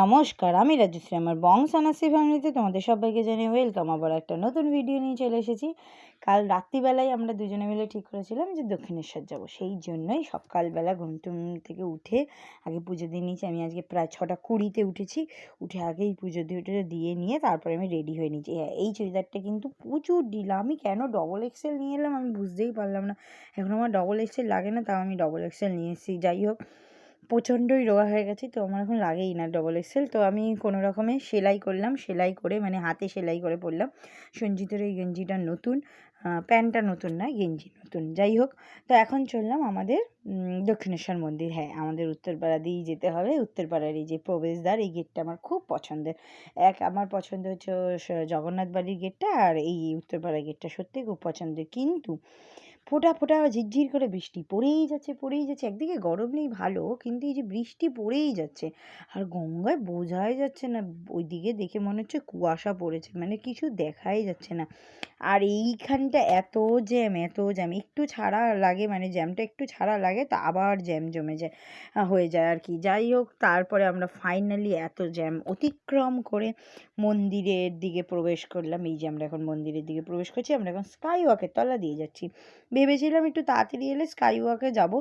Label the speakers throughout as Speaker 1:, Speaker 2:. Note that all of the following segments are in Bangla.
Speaker 1: নমস্কার, আমি রাজশ্রী, আমার বং সানাসি ফ্যামিলিতে তোমাদের সবাইকে জানিয়ে ওয়েলকাম। আবার একটা নতুন ভিডিও নিয়ে চলে এসেছি। কাল রাত্রিবেলায় আমরা দুজনে মিলে ঠিক করেছিলাম যে দক্ষিণেশ্বর যাব। সেই জন্যই সকালবেলা ঘুম টুম থেকে উঠে আগে পুজো দিয়ে নিয়েছি। আমি আজকে প্রায় ছটা কুড়িতে উঠেছি। উঠে আগেই পুজো দিয়ে দিয়ে নিয়ে তারপরে আমি রেডি হয়ে নিয়েছি। হ্যাঁ এই চুড়িদারটা কিন্তু প্রচুর ডিলা আমি কেন ডবল এক্সেল নিয়ে এলাম আমি বুঝতেই পারলাম না। এখন আমার ডবল এক্সেল লাগে না, তাও আমি ডবল এক্সেল নিয়ে এসেছি। যাই হোক প্রচণ্ডই রোগা হয়ে গেছি, তো আমার এখন লাগেই না ডবল এক্সেল তো আমি কোনো রকমে সেলাই করলাম, সেলাই করে মানে হাতে সেলাই করে পরলাম। সঞ্জিতের এই গেঞ্জিটা নতুন প্যান্টটা নতুন না, গেঞ্জি নতুন। যাই হোক, তো এখন চললাম আমাদের দক্ষিণেশ্বর মন্দির। হ্যাঁ আমাদের উত্তরপাড়া দিয়েই যেতে হবে। উত্তরপাড়ার এই যে প্রবেশদ্বার, এই গেটটা আমার খুব পছন্দের। এক, আমার পছন্দ হচ্ছে জগন্নাথ বাড়ির গেটটা, আর এই উত্তরপাড়ার গেটটা সত্যিই খুব পছন্দের। কিন্তু ফোঁটা ফোঁটা ঝিরঝির করে বৃষ্টি। পড়েই যাচ্ছে পড়েই যাচ্ছে। একদিকে গরম নেই, ভালো, কিন্তু এই যে বৃষ্টি পড়েই যাচ্ছে। আর গঙ্গায় বোঝাই যাচ্ছে না। ওইদিকে দেখে মনে হচ্ছে কুয়াশা পড়েছে। মানে কিছু দেখাই যাচ্ছে না। আর এইখানটা এত জ্যাম এত জ্যাম। একটু ছাড়া লাগে মানে জ্যামটা একটু ছাড়া লাগে, তা আবার জ্যাম জমে যায় হয়ে যায় আর কি। যাই হোক, তারপরে আমরা ফাইনালি এত জ্যাম অতিক্রম করে মন্দিরের দিকে প্রবেশ করলাম। এই যে আমরা এখন মন্দিরের দিকে প্রবেশ করছি, আমরা এখন স্কাই ওয়াকের তলা দিয়ে যাচ্ছি। ভেবেছিলাম একটু তাড়াতাড়ি এলে স্কাই ওয়াকে যাব।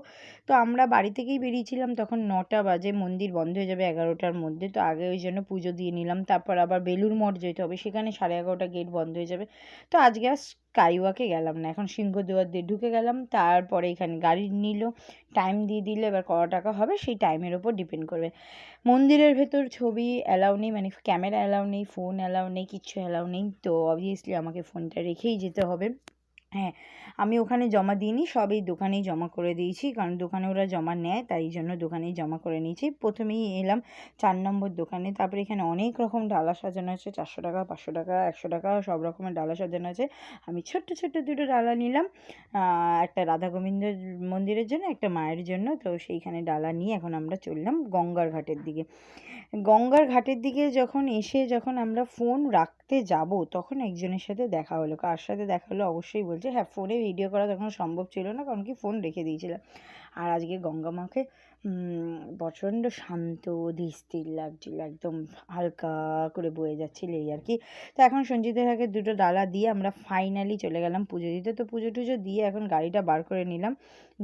Speaker 1: তো আমরা বাড়ি থেকেই বেরিয়েছিলাম তখন নটা বাজে, মন্দির বন্ধ হয়ে যাবে এগারোটার মধ্যে। তো আগে ওই জন্য পুজো দিয়ে নিলাম। তারপর আবার বেলুর মঠ যেতে হবে, সেখানে সাড়ে এগারোটা গেট বন্ধ হয়ে যাবে। তো আজকে আর স্কাই ওয়াকে গেলাম না, এখন সিংহদুয়ার দিয়ে ঢুকে গেলাম। তারপরে এখানে গাড়ি নিল টাইম দিয়ে দিলে, এবার কত টাকা হবে সেই টাইমের ওপর ডিপেন্ড করবে। মন্দিরের ভেতর ছবি অ্যালাউ নেই মানে ক্যামেরা অ্যালাউ নেই ফোন অ্যালাউ নেই, কিচ্ছু অ্যালাউ নেই। তো অবভিয়াসলি আমাকে ফোনটা রেখেই যেতে হবে। হ্যাঁ আমি ওখানে জমা দিইনি, সব এই দোকানেই জমা করে দিয়েছি, কারণ দোকানে ওরা জমা নেয়, তাই জন্য দোকানেই জমা করে নিয়েছি। প্রথমেই এলাম চার নম্বর দোকানে, তারপরে এখানে অনেক রকম ডালা সাজানো আছে, চারশো টাকা, পাঁচশো টাকা, একশো টাকা, সব রকমের ডালা সাজানো আছে। আমি ছোট্ট ছোট্ট দুটো ডালা নিলাম একটা রাধা গোবিন্দ মন্দিরের জন্য, একটা মায়ের জন্য, তো সেইখানে ডালা নিয়ে এখন আমরা চললাম গঙ্গার ঘাটের দিকে। গঙ্গার ঘাটের দিকে যখন এসে যখন আমরা ফোন রাখতে যাব, তখন একজনের সাথে দেখা হলো। কার সাথে দেখা হলো অবশ্যই বলছে হ্যাঁ ফোনে ভিডিও করা তখন সম্ভব ছিল না, কারণ কি ফোন রেখে দিয়েছিলাম। আর আজকে গঙ্গা মাকে প্রচণ্ড শান্ত ধীর লাগছিল, একদম হালকা করে বয়ে যাচ্ছিল এই আর কি। তো এখন সঞ্জিতের আগে দুটো ডালা দিয়ে আমরা ফাইনালি চলে গেলাম পুজো দিতে। তো পুজো টুজো দিয়ে এখন গাড়িটা বার করে নিলাম,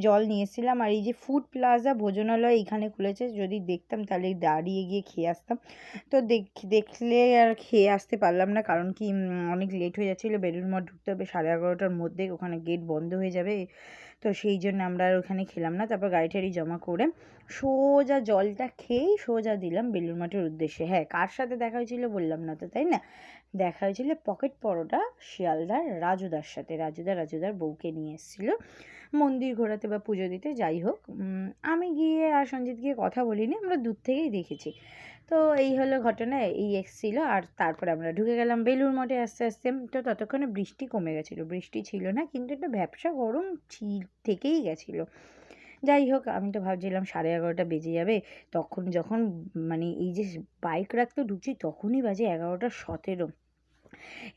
Speaker 1: জল নিয়ে এসেছিলাম। আর এই যে ফুড প্লাজা ভোজনালয় এখানে খুলেছে, যদি দেখতাম তাহলে দাঁড়িয়ে গিয়ে খেয়ে আসতাম। তো দেখলে আর খেয়ে আসতে পারলাম না, কারণ কি অনেক লেট হয়ে যাচ্ছিল বেলুর মঠ ঢুকতে হবে, সাড়ে এগারোটার মধ্যে ওখানে গেট বন্ধ হয়ে যাবে। তো সেই জন্য আমরা আর ওখানে খেলাম না, তারপর গাড়ি টাড়ি জমা করে সোজা জলটা খেয়েই সোজা দিলাম বেলুর মাঠের উদ্দেশ্যে। হ্যাঁ কার সাথে দেখা হয়েছিল বললাম না তো, তাই না? দেখা হয়েছিল পকেট পরোটা শিয়ালদার রাজুদার সাথে। রাজুদা রাজুদার বউকে নিয়ে এসেছিল মন্দির ঘোরাতে বা পুজো দিতে, যাই হোক। আমি গিয়ে আর সঞ্জিত গিয়ে কথা বলিনি, আমরা দূর থেকেই দেখেছি। তো এই হলো ঘটনা, এই এসেছিল আর তারপরে আমরা ঢুকে গেলাম বেলুর মঠে আস্তে আস্তে। তো ততক্ষণে বৃষ্টি কমে গেছিল। বৃষ্টি ছিল না, কিন্তু একটা ব্যবসা গরম থেকেই গেছিল। যাই হোক, আমি তো ভাবছিলাম সাড়ে এগারোটা বেজে যাবে। তখন যখন মানে এই যে বাইক রাখতে ঢুকছি, তখনই বাজে এগারোটা সতেরো।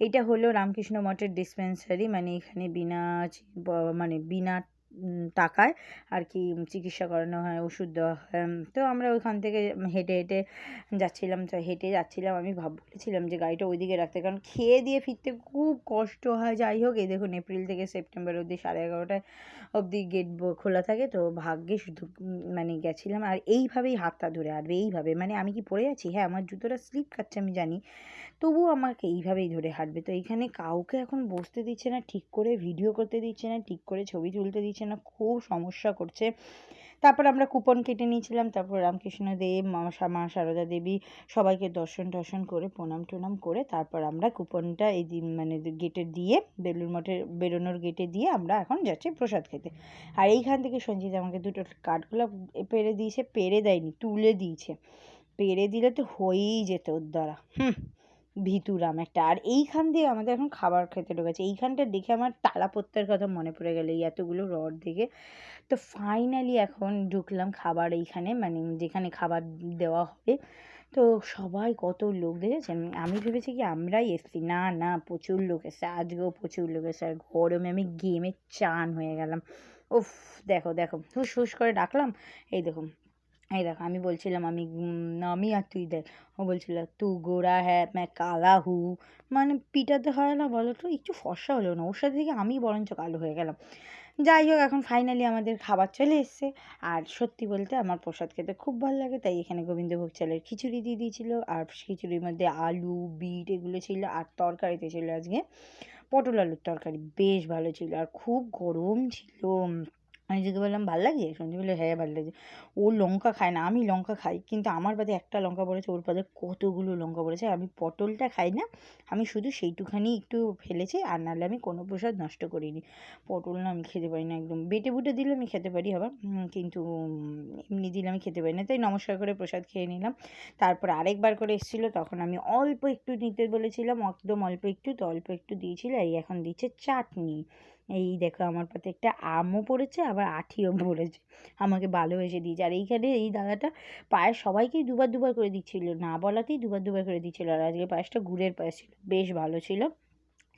Speaker 1: এটা হলো রামকৃষ্ণ মঠের ডিসপেন্সারি মানে এখানে বিনা মানে বিনা টাকায় আর কি চিকিৎসা করানো হয়, ওষুধ দেওয়া হয়। তো আমরা ওইখান থেকে হেঁটে হেঁটে যাচ্ছিলাম, তো হেঁটে যাচ্ছিলাম। আমি ভাব, বলেছিলাম যে গাড়িটা ওইদিকে রাখতে, কারণ খেয়ে দিয়ে ফিরতে খুব কষ্ট হয়। যাই হোক, এই দেখুন, এপ্রিল থেকে সেপ্টেম্বর অবধি সাড়ে এগারোটায় অবধি গেট খোলা থাকে। তো ভাগ্যে শুধু মানে গেছিলাম। আর এইভাবেই হাতটা ধরে আর এইভাবে। মানে আমি কি পড়ে আছি? হ্যাঁ আমার জুতোটা স্লিপ খাচ্ছে, আমি জানি। তবুও আমাকে এইভাবেই ধরে হাঁটবে। তো এইখানে কাউকে এখন বসতে দিচ্ছে না, ঠিক করে ভিডিও করতে দিচ্ছে না, ঠিক করে ছবি তুলতে দিচ্ছে না। খুব সমস্যা করছে। তারপর আমরা কুপন কেটে নিয়েছিলাম, তারপর রামকৃষ্ণ দেব, মা সারদা দেবী সবাইকে দর্শন টর্শন করে, প্রণাম টনাম করে, তারপর আমরা কুপনটা এই মানে গেটে দিয়ে বেলুর মঠের, বেরোনোর গেটে দিয়ে আমরা এখন যাচ্ছি প্রসাদ খেতে। আর এইখান থেকে সঞ্জিত আমাকে দুটো কাঠগোলাপ পেরে দিয়েছে, পেরে দেয়নি, তুলে দিয়েছে। পেরে দিলে তো হয়েই যেত ওর দ্বারা। হুম। ভিতুরাম একটা। আর এইখান দিয়ে আমাদের এখন খাবার খেতে ঢুকেছে। এইখানটা দেখে আমার তালাপত্তার কথা মনে পড়ে গেল এই এতগুলো রড দেখে। তো ফাইনালি এখন ঢুকলাম খাবার এইখানে মানে যেখানে খাবার দেওয়া হবে। তো সবাই কত লোক দেখেছেন? আমি ভেবেছি কি আমরাই এসছি। না না, প্রচুর লোক এসছে। আজকেও প্রচুর লোক এসছে। আর গরমে আমি গেমে চান হয়ে গেলাম। উফ, দেখো দেখো। হুস হুস করে ডাকলাম। এই দেখুন এই দেখো, আমি বলছিলাম, আমি আমি আর তুই দেখ। ও বলছিল, তু গোরা হ্যাঁ ম্যাঁ কালা হু। মানে পিটাতে হয় না বলো তো একটু ফর্সা হলো না। ওর সাথে থেকে আমি বরঞ্চ কালো হয়ে গেলাম। যাই হোক, এখন ফাইনালি আমাদের খাবার চলে এসছে। আর সত্যি বলতে আমার প্রসাদ খেতে খুব ভালো লাগে, তাই এখানে গোবিন্দভোগ চালের খিচুড়ি দিয়ে দিয়েছিল। আর খিচুড়ির মধ্যে আলু, বিট এগুলো ছিল, আর তরকারিতে ছিল আজকে পটল আলুর তরকারি। বেশ ভালো ছিল, আর খুব গরম ছিল। আমি যদি বললাম, ভালো লাগে? সঞ্জয় বলল হ্যাঁ ভালো লাগছে ও লঙ্কা খায় না, আমি লঙ্কা খাই, কিন্তু আমার পাতে একটা লঙ্কা পড়েছে, ওর পাতে কতগুলো লঙ্কা পড়েছে, আমি পটলটা খাই না, আমি শুধু সেইটুখানি একটু ফেলেছি, আর নাহলে আমি কোনো প্রসাদ নষ্ট করিনি। পটল না আমি খেতে পারি না একদম, বেটে বুটে দিলে আমি খেতে পারি আবার কিন্তু এমনি দিলে আমি খেতে পারি না, তাই নমস্কার করে প্রসাদ খেয়ে নিলাম। তারপর আরেকবার করে এসেছিল, তখন আমি অল্প একটু নিতে বলেছিলাম, একদম অল্প একটু, তো অল্প একটু দিয়েছিল এই এখন দিচ্ছে চাটনি। এই দেখো আমার পাতে একটা আমও পড়েছে, আবার আঠিও পড়েছে। আমাকে ভালোবেসে দিয়েছে। আর এইখানে এই দাদাটা পায়েস সবাইকেই দুবার দুবার করে দিচ্ছিল, না বলাতেই দুবার দুবার করে দিচ্ছিল। আর আজকে পায়েসটা গুড়ের পায়েস ছিল, বেশ ভালো ছিল।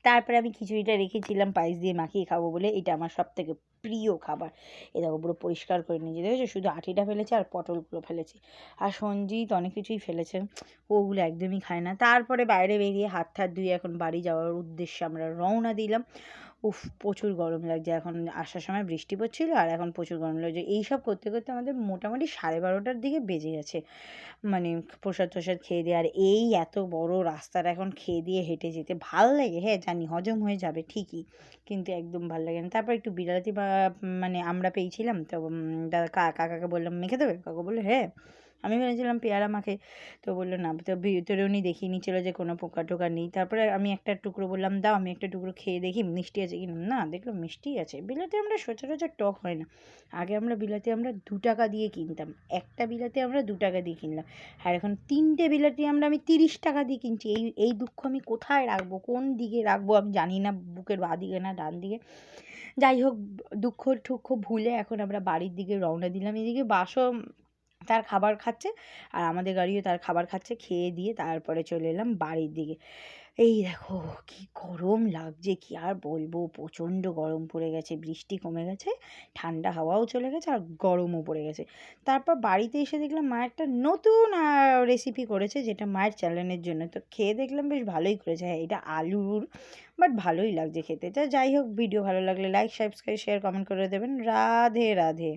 Speaker 1: তারপরে আমি খিচুড়িটা রেখেছিলাম, পায়েস দিয়ে মাখিয়ে খাব বলে। এটা আমার সব থেকে প্রিয় খাবার। এ দেখো, পুরো পরিষ্কার করে নিয়েছে। দেখেছ? শুধু আটিটা ফেলেছে আর পটলগুলো ফেলেছে। আর সঞ্জিত অনেক কিছুই ফেলেছে। ওগুলো একদমই খায় না। তারপরে বাইরে বেরিয়ে হাত ঠাত ধুয়ে এখন বাড়ি যাওয়ার উদ্দেশ্যে আমরা রওনা দিলাম। উফ, প্রচুর গরম লাগছে। এখন আসার সময় বৃষ্টি পড়ছিল আর এখন প্রচুর গরম লাগছে। এইসব করতে করতে আমাদের মোটামুটি সাড়ে বারোটার দিকে বেজে গেছে। মানে প্রসাদ টসাদ খেয়ে দিয়ে আর এই এত বড় রাস্তাটা এখন খেয়ে দিয়ে হেঁটে যেতে ভালো লাগে। হ্যাঁ জানি হজম হয়ে যাবে ঠিকই, কিন্তু একদম ভালো লাগে না। তারপর একটু বিড়ালতি বা মানে আমরা পেয়েছিলাম তো দাদা কাকাকে বললাম, মেখে দেবে? কাকা বলল হ্যাঁ। আমি ভেবেছিলাম পেয়ারা মাখে। তো বলল, না, তো ভিতরে উনি দেখিয়ে নিচ্ছিল যে কোনো পোকা টোকা নেই। তারপরে আমি একটা টুকরো বললাম, দাও, আমি একটা টুকরো খেয়ে দেখি, মিষ্টি আছে কি না? দেখলাম মিষ্টি আছে। বিলাতি আমরা সচরাচর টক হয় না। আগে আমরা বিলাতি আমরা দু টাকা দিয়ে কিনতাম। একটা বিলাতি আমরা দু টাকা দিয়ে কিনলাম। আর এখন তিনটে বিলাতি আমরা আমি তিরিশ টাকা দিয়ে কিনছি। এই এই দুঃখ আমি কোথায় রাখব? কোন দিকে রাখব? আমি জানি না, বুকের বাঁ দিকে না, ডান দিকে। যাই হোক দুঃখ টুক্ষ ভুলে এখন আমরা বাড়ির দিকে রওনা দিলাম। এদিকে বাসও তার খাবার খাচ্ছে আর আমাদের গাড়িও তার খাবার খাচ্ছে, খেয়ে দিয়ে তারপরে চলে এলাম বাড়ির দিকে। এই দেখো কি গরম লাগছে, কি আর বলব? প্রচণ্ড গরম পড়ে গেছে, বৃষ্টি কমে গেছে, ঠান্ডা হাওয়াও চলে গেছে আর গরমও পড়ে গেছে। তারপর বাড়িতে এসে দেখলাম মা একটা নতুন রেসিপি করেছে যেটা মায়ের চ্যানেলের জন্য। তো খেয়ে দেখলাম বেশ ভালোই করেছে। হ্যাঁ এটা আলুর, বাট ভালোই লাগছে খেতে। তো যাই হোক, ভিডিও ভালো লাগলে লাইক সাবস্ক্রাইব শেয়ার কমেন্ট করে দেবেন। রাধে রাধে।